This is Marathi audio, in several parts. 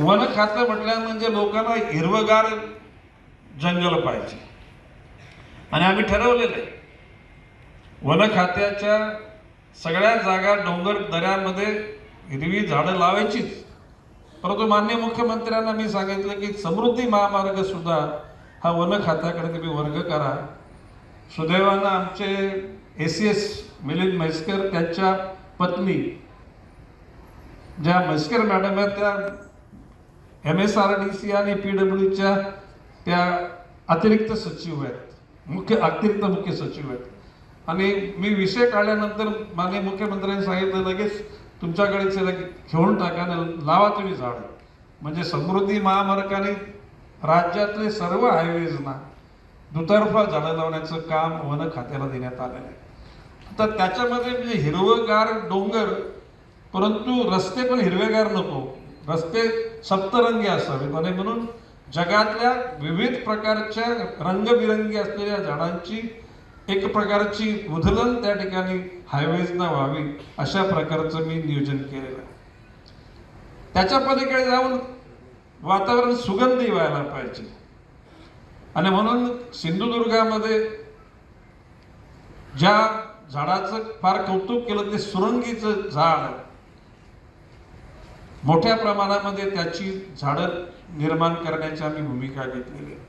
वन खातं म्हटल्या म्हणजे लोकांना हिरवगार जंगल पाहिजे. आणि आम्ही ठरवलेलं आहे. वन खात्याच्या सगळ्या जागा डोंगर दऱ्यांमध्ये हिरवी झाडं लावायचीच. परंतु मान्य मुख्यमंत्र्यांना मी सांगितलं की समृद्धी महामार्ग सुद्धा हा वन खात्याकडे तुम्ही वर्ग करा. सुदैवानं आमचे A C S Milind Mhaiskar त्यांच्या पत्नी ज्या म्हैसकर मॅडम आहेत त्या M S R D C आणि पी डब्ल्यूच्या त्या अतिरिक्त सचिव आहेत. मुख्य अतिरिक्त मुख्य सचिव आहेत. आणि मी विषय काढल्यानंतर माननीय मुख्यमंत्र्यांनी सांगितलं लगेच तुमच्याकडे चला घेऊन टाका आणि लावा तुम्ही झाडं. म्हणजे समृद्धी महामार्गाने राज्यातले सर्व हायवेजना दुतर्फा झाडं लावण्याचं काम वन खात्याला देण्यात आलेलं आहे. तर त्याच्यामध्ये म्हणजे हिरवगार डोंगर परंतु रस्ते पण हिरवेगार नको. रस्ते सप्तरंगी असावेत आणि म्हणून जगातल्या विविध प्रकारच्या रंगबिरंगी असलेल्या झाडांची एक प्रकारची उधलन त्या ठिकाणी हायवेजना व्हावी अशा प्रकारचं मी नियोजन केलेलं आहे. त्याच्या पलीकडे जाऊन वातावरण सुगंधी व्हायला पाहिजे. आणि म्हणून सिंधुदुर्गामध्ये ज्या झाडाचं फार कौतुक केलं ते सुरंगीचं झाड मोठ्या प्रमाणामध्ये त्याची झाडं निर्माण करण्याची आम्ही भूमिका घेतलेली आहे.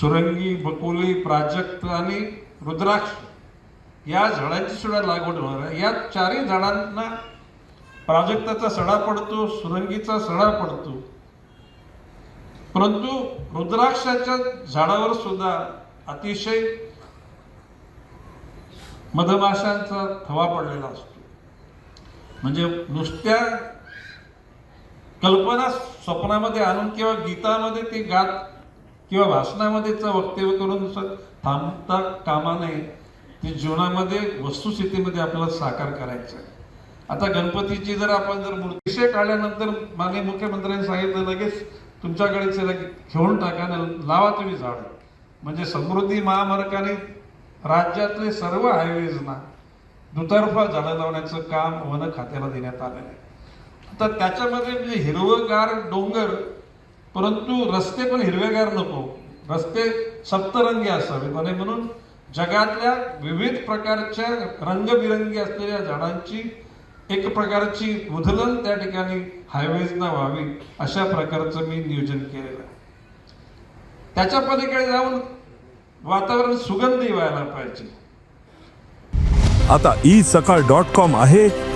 सुरंगी बकुली प्राजक्त आणि रुद्राक्ष या झाडांची सुद्धा लागवड होणार आहे. या चारही झाडांना प्राजक्ताचा सडा पडतो सुरंगीचा सडा पडतो. परंतु रुद्राक्षाच्या झाडावर सुद्धा अतिशय मधमाशांचा थवा पडलेला असतो. म्हणजे नुसत्या कल्पना स्वप्नामध्ये आणून किंवा गीतामध्ये ते गात किंवा भाषणामध्येच वक्तव्य करून थांबता कामा नये. ते जीवनामध्ये वस्तुस्थितीमध्ये आपल्याला साकार करायचं आहे. आता गणपतीची जर आपण जर मूर्ती काढल्यानंतर माननीय मुख्यमंत्र्यांनी सांगितलं लगेच तुमच्याकडे घेऊन टाका ना लावा तुम्ही झाडं. म्हणजे समृद्धी महामार्गाने राज्यातले सर्व हायवेजना दुतर्फा झाडं लावण्याचं काम वन खात्याला देण्यात आलेलं आहे. तर त्याच्यामध्ये म्हणजे हिरवगार डोंगर परंतु रस्ते पण हिरवेगार नको. रस्ते सप्तरंगी असावे. आणि म्हणून जगातल्या विविध प्रकारच्या रंगबिरंगी असलेल्या झाडांची एक प्रकारची उधलन त्या ठिकाणी हायवेजना व्हावी अशा प्रकारचं मी नियोजन केलेलं आहे. त्याच्या पलीकडे जाऊन वातावरण सुगंधी व्हायला पाहिजे. आता ई सकाळ डॉट कॉम आहे.